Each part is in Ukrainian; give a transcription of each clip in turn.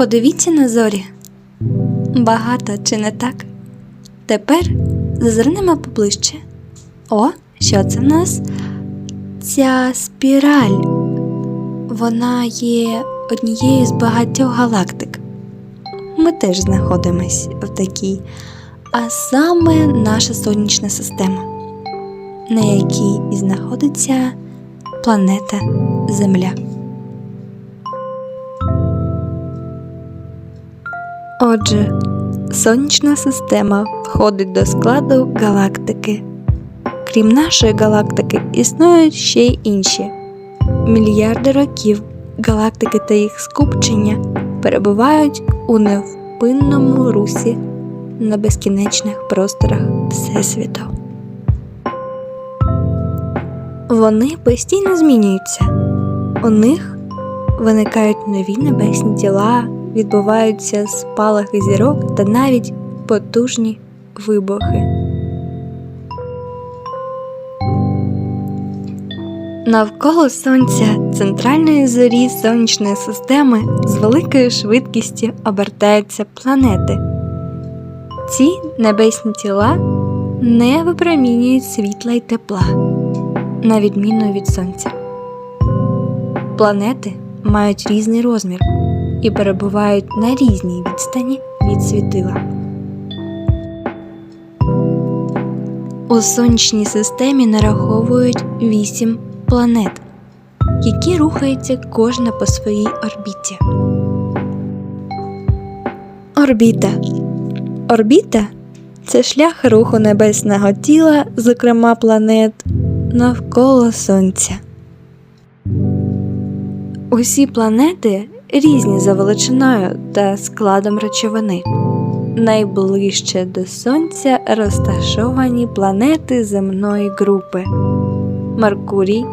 Подивіться на зорі. Багато, чи не так? Тепер зазирнемо поближче. О, що це в нас? Ця спіраль. Вона є однією з багатьох галактик. Ми теж знаходимось в такій, а саме наша сонячна система, на якій і знаходиться планета Земля. Отже, сонячна система входить до складу галактики. Крім нашої галактики, існують ще й інші. Мільярди років галактики та їх скупчення перебувають у невпинному русі на безкінечних просторах Всесвіту. Вони постійно змінюються. У них виникають нові небесні тіла, відбуваються спалахи зірок та навіть потужні вибухи. Навколо Сонця центральної зорі сонячної системи з великою швидкістю обертаються планети. Ці небесні тіла не випромінюють світла й тепла, на відміну від Сонця. Планети мають різний розмір і перебувають на різній відстані від світила. У сонячній системі нараховують вісім планет, які рухаються кожна по своїй орбіті. Орбіта. Орбіта це шлях руху небесного тіла, зокрема планет, навколо Сонця. Усі планети різні за величиною та складом речовини. Найближче до Сонця розташовані планети земної групи Меркурій,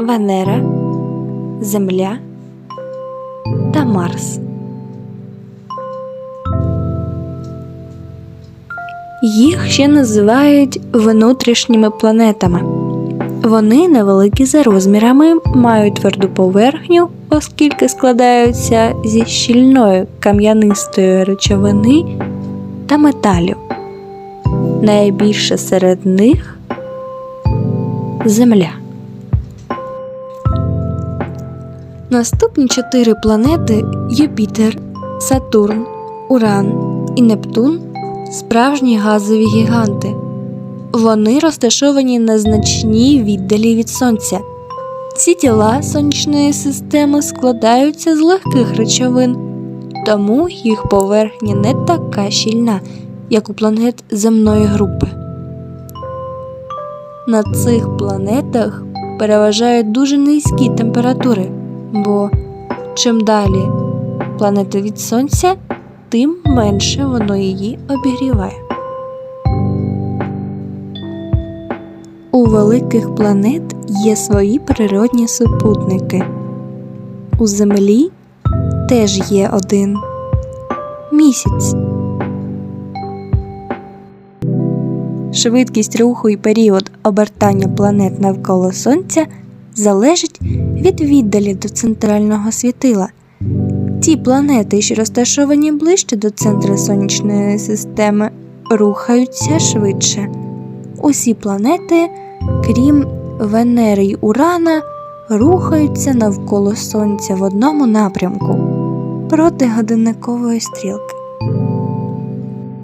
Венера, Земля та Марс. Їх ще називають внутрішніми планетами. Вони невеликі за розмірами, мають тверду поверхню, оскільки складаються зі щільної кам'янистої речовини та металів. Найбільше серед них Земля. Наступні чотири планети Юпітер, Сатурн, Уран і Нептун справжні газові гіганти. Вони розташовані на значній віддалі від Сонця. Ці тіла сонячної системи складаються з легких речовин, тому їх поверхня не така щільна, як у планет земної групи. На цих планетах переважають дуже низькі температури, бо чим далі планета від Сонця, тим менше воно її обігріває. У великих планет є свої природні супутники. У Землі теж є один місяць. Швидкість руху і період обертання планет навколо Сонця залежить від віддалі до центрального світила. Ті планети, що розташовані ближче до центра сонячної системи, рухаються швидше. Усі планети, крім Венери й Урана, рухаються навколо Сонця в одному напрямку проти годинникової стрілки.